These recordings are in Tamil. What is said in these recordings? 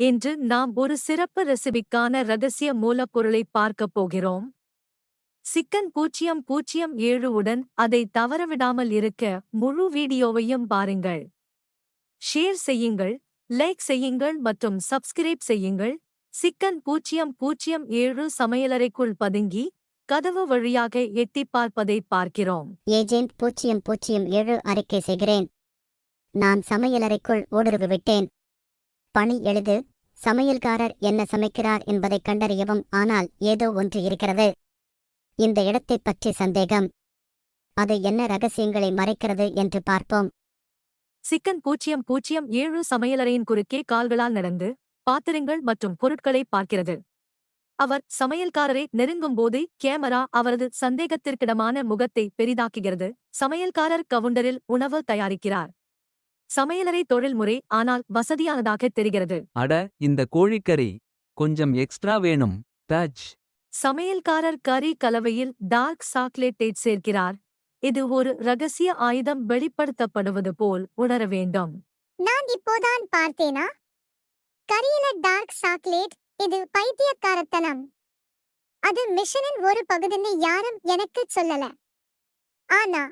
இன்று நாம் ஒரு சிறப்பு ரெசிபிக்கான ரகசிய மூலப்பொருளை பார்க்கப் போகிறோம். சிக்கன் பூஜ்ஜியம் பூஜ்ஜியம் ஏழு உடன் அதை தவறவிடாமல் இருக்க முழு வீடியோவையும் பாருங்கள். ஷேர் செய்யுங்கள் லைக் செய்யுங்கள் மற்றும் சப்ஸ்கிரைப் செய்யுங்கள். சிக்கன் பூஜ்ஜியம் பூஜ்ஜியம் ஏழு சமையலறைக்குள் பதுங்கி கதவு வழியாக எட்டிப் பார்ப்பதை பார்க்கிறோம். ஏஜென்ட் பூஜ்ஜியம் பூஜ்ஜியம் ஏழு அறிக்கை செய்கிறேன் நான் சமையலறைக்குள் ஊடுருவி விட்டேன் பணி எளிது சமையல்காரர் என்ன சமைக்கிறார் என்பதைக் கண்டறியவும் ஆனால் ஏதோ ஒன்று இருக்கிறது. இந்த இடத்தைப் பற்றி சந்தேகம். அது என்ன ரகசியங்களை மறைக்கிறது என்று பார்ப்போம். சிக்கன் பூஜ்ஜியம் பூஜ்ஜியம் ஏழு சமையலறையின் குறுக்கே கால்களால் நடந்து பாத்திரங்கள் மற்றும் பொருட்களை பார்க்கிறது. அவர் சமையல்காரரை நெருங்கும் போது கேமரா அவரது சந்தேகத்திற்கிடமான முகத்தை பெரிதாக்குகிறது. சமையல்காரர் கவுண்டரில் உணவு தயாரிக்கிறார். சமையலறை தொழில்முறை ஆனால் வசதியானதாக தெரிகிறது. அட இந்த கோழிக்கறி கொஞ்சம் எக்ஸ்ட்ரா வேணும். டச் சமையல்காரர் கறி கலவையில் டார்க் சாக்லேட்டை சேர்க்கிறார். இது ஒரு ரகசிய ஆயுதம் வெளிப்படுத்தப்படுவது போல் உணர வேண்டும். நான் இப்போதான் பார்த்தேனா? கரியில டார்க் சாக்லேட் இது பைத்தியக்காரத்தனம். அது மிஷனின் ஒரு பகுதின்னு யாரும் எனக்கு சொல்லல. ஆனா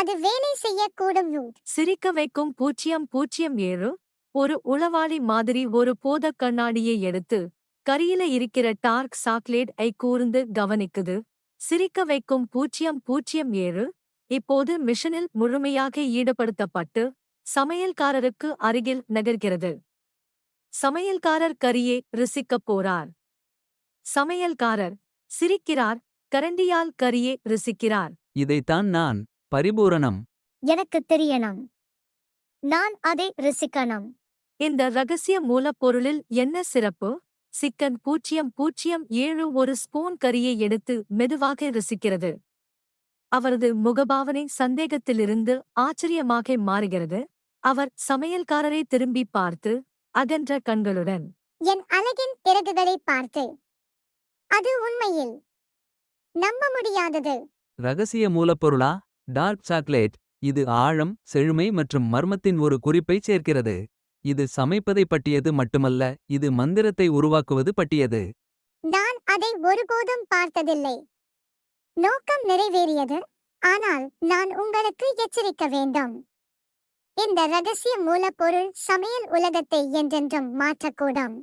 அது வேலை செய்யக்கூடும் சிரிக்க வைக்கும் பூஜ்ஜியம் பூஜ்ஜியம் ஏழு ஒரு உளவாளி மாதிரி ஒரு போதக் கண்ணாடியை எடுத்து கரியில இருக்கிற டார்க் சாக்லேட் ஐ கூர்ந்து கவனிக்குது. சிரிக்க வைக்கும் பூஜ்ஜியம் பூஜ்ஜியம் ஏழு இப்போது மிஷனில் முழுமையாக ஈடுபடுத்தப்பட்டு சமையல்காரருக்கு அருகில் நகர்கிறது. சமையல்காரர் கரியை ருசிக்கப் போறார். சமையல்காரர் சிரிக்கிறார் கரண்டியால் கரியை ருசிக்கிறார். இதைத்தான் நான் பரிபூரணம். எனக்கு தெரியணும். நான் அதை ருசிக்கணும். இந்த ரகசிய மூலப்பொருளில் என்ன சிறப்பு? சிக்கன் பூஜ்ஜியம் பூஜ்ஜியம் ஏழு ஒரு ஸ்பூன் கறியை எடுத்து மெதுவாக ருசிக்கிறது. அவரது முகபாவனை சந்தேகத்திலிருந்து ஆச்சரியமாக மாறுகிறது. அவர் சமையல்காரரை திரும்பி பார்த்து அகன்ற கண்களுடன் என் அழகின் இறகுகளை பார்த்து. அது உண்மையில் நம்ப முடியாதது. ரகசிய மூலப்பொருளா? டார்க் சாக்லேட் இது ஆழம் செழுமை மற்றும் மர்மத்தின் ஒரு குறிப்பைச் சேர்க்கிறது. இது சமைப்பதை பற்றியது மட்டுமல்ல இது மந்திரத்தை உருவாக்குவது பற்றியது. நான் அதை ஒருபோதும் பார்த்ததில்லை. நோக்கம் நிறைவேறியது ஆனால் நான் உங்களுக்கு எச்சரிக்க வேண்டும். இந்த ரகசிய மூலப்பொருள் சமையல் உலகத்தை என்றென்றும் மாற்றக்கூடும்.